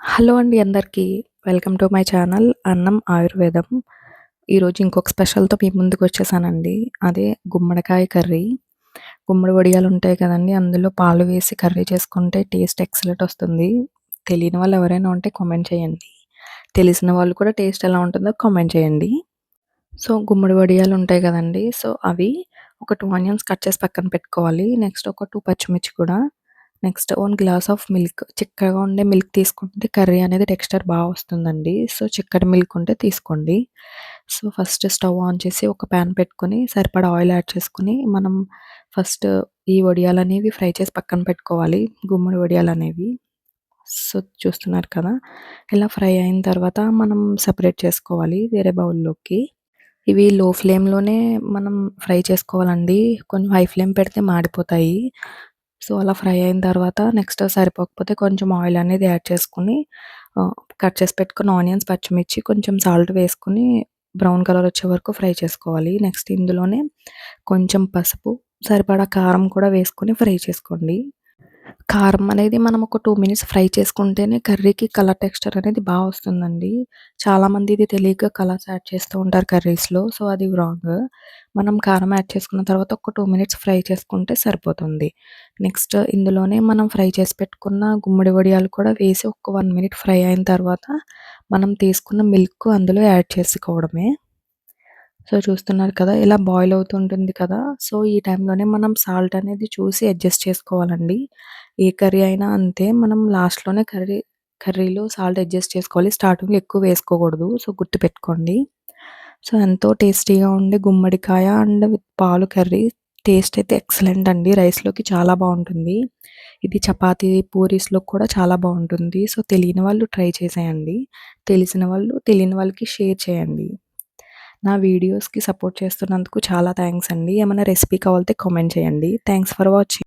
Hello అండి అందరికీ. Welcome to my channel అన్నం ఆయుర్వేదం. ఈరోజు ఇంకొక స్పెషల్తో మీ ముందుకు వచ్చేసానండి. అదే గుమ్మడికాయ కర్రీ. గుమ్మడి వడియాలు ఉంటాయి కదండి అందులో పాలు వేసి కర్రీ చేసుకుంటే టేస్ట్ ఎక్సలెంట్ వస్తుంది. తెలియని వాళ్ళు ఎవరైనా ఉంటే కామెంట్ చేయండి. తెలిసిన వాళ్ళు కూడా టేస్ట్ ఎలా ఉంటుందో కామెంట్ చేయండి. సో గుమ్మడి వడియాలు ఉంటాయి కదండి. సో అవి ఒక టూ ఆనియన్స్ కట్ చేసి పక్కన పెట్టుకోవాలి. నెక్స్ట్ ఒక టూ పచ్చిమిర్చి కూడా. Next one glass of milk. చిక్కగా ఉండే మిల్క్ తీసుకుంటే కర్రీ అనేది టెక్స్చర్ బాగా వస్తుందండి. సో చిక్కటి మిల్క్ ఉంటే తీసుకోండి. సో ఫస్ట్ స్టవ్ ఆన్ చేసి ఒక ప్యాన్ పెట్టుకొని సరిపడా ఆయిల్ యాడ్ చేసుకుని మనం ఫస్ట్ ఈ వడియాలు అనేవి ఫ్రై చేసి పక్కన పెట్టుకోవాలి. గుమ్మడి వడియాలు అనేవి. సో చూస్తున్నారు కదా? ఇలా ఫ్రై అయిన తర్వాత మనం సపరేట్ చేసుకోవాలి వేరే బౌల్లోకి. ఇవి లో ఫ్లేమ్లోనే మనం ఫ్రై చేసుకోవాలండి. కొంచెం హై ఫ్లేమ్ పెడితే మాడిపోతాయి. సో అలా ఫ్రై అయిన తర్వాత నెక్స్ట్ సరిపోకపోతే కొంచెం ఆయిల్ అనేది యాడ్ చేసుకుని కట్ చేసి పెట్టుకున్న ఆనియన్స్ పచ్చిమిర్చి కొంచెం సాల్ట్ వేసుకుని బ్రౌన్ కలర్ వచ్చే వరకు ఫ్రై చేసుకోవాలి. నెక్స్ట్ ఇందులోనే కొంచెం పసుపు సరిపడా కారం కూడా వేసుకొని ఫ్రై చేసుకోండి. కారం అనేది మనం ఒక టూ మినిట్స్ ఫ్రై చేసుకుంటేనే కర్రీకి కలర్ టెక్స్చర్ అనేది బాగా వస్తుందండి. చాలామంది ఇది తెలియక కలర్స్ యాడ్ చేస్తూ ఉంటారు కర్రీస్లో సో అది రాంగ్. మనం కారం యాడ్ చేసుకున్న తర్వాత ఒక టూ మినిట్స్ ఫ్రై చేసుకుంటే సరిపోతుంది. నెక్స్ట్ ఇందులోనే మనం ఫ్రై చేసి పెట్టుకున్న గుమ్మడి వడియాలు కూడా వేసి ఒక వన్ మినిట్ ఫ్రై అయిన తర్వాత మనం తీసుకున్న మిల్క్ అందులో యాడ్ చేసుకోవడమే. సో చూస్తున్నారు కదా ఇలా బాయిల్ అవుతుంటుంది కదా సో ఈ టైంలోనే మనం సాల్ట్ అనేది చూసి అడ్జస్ట్ చేసుకోవాలండి. ఏ కర్రీ అయినా అంతే. మనం లాస్ట్లోనే కర్రీ కర్రీలో సాల్ట్ అడ్జస్ట్ చేసుకోవాలి. స్టార్టింగ్లో ఎక్కువ వేసుకోకూడదు. సో గుర్తుపెట్టుకోండి. సో ఎంతో టేస్టీగా ఉండే గుమ్మడికాయ అండ్ విత్ పాలు కర్రీ టేస్ట్ అయితే ఎక్సలెంట్ అండి. రైస్లోకి చాలా బాగుంటుంది. ఇది చపాతీ పూరీస్లో కూడా చాలా బాగుంటుంది. సో తెలియని వాళ్ళు ట్రై చేసేయండి. తెలిసిన వాళ్ళు తెలియని వాళ్ళకి షేర్ చేయండి. నా వీడియోస్కి సపోర్ట్ చేస్తున్నందుకు చాలా థ్యాంక్స్ అండి. ఏమైనా రెసిపీ కావాలితే కామెంట్ చేయండి. Thanks for watching.